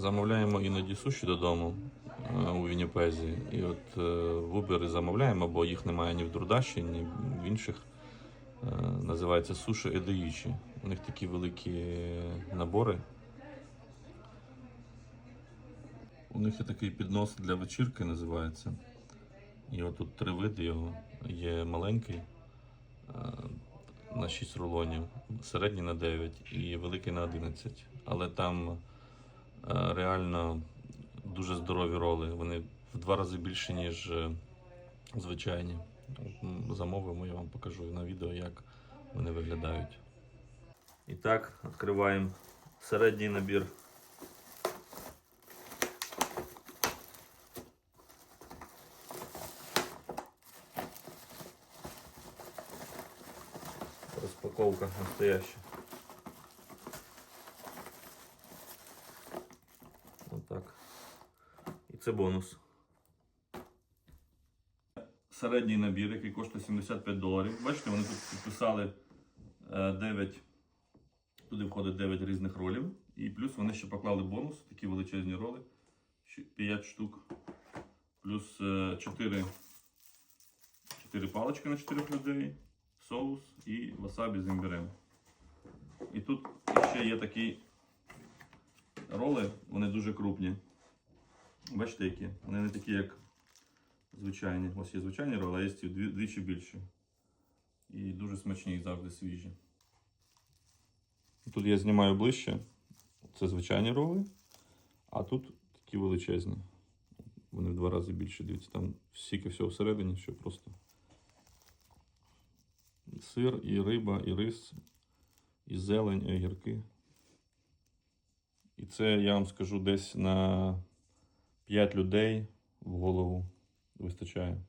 Замовляємо іноді суші додому е, у Вінніпезі. І от е, в Uber замовляємо, бо їх немає ні в Дурдаші, ні в інших. Е, Називається суші едеїчі. У них такі великі набори. У них є такий піднос для вечірки, називається. І от тут три види його. Є маленький на 6 рулонів, середній на 9 і великий на 11. Але там реально дуже здорові роли. Вони в два рази більше, ніж е, звичайні. Замовимо, я вам покажу на відео, як вони виглядають. І так, відкриваємо середній набір. Розпаковка настоящая. Отак. І це бонус. Середній набір, який коштує 75 доларів. Бачите, вони тут підписали е, 9. Туди входить 9 різних ролів. І плюс вони ще поклали бонус, такі величезні роли. 5 штук. Плюс 4, 4 палички на 4 людей, соус і васабі з імбирем. І тут ще є такі роли, вони дуже крупні. Бачите, які? Вони не такі, як звичайні. Ось є звичайні роли, а є ці двічі більші. І дуже смачні і завжди свіжі. Тут я знімаю ближче. Це звичайні роли. А тут такі величезні. Вони в два рази більше. Дивіться, там стільки всього всередині, що просто. Сир, і риба, і рис, і зелень, і огірки. І це я вам скажу десь на 5 людей в голову вистачає.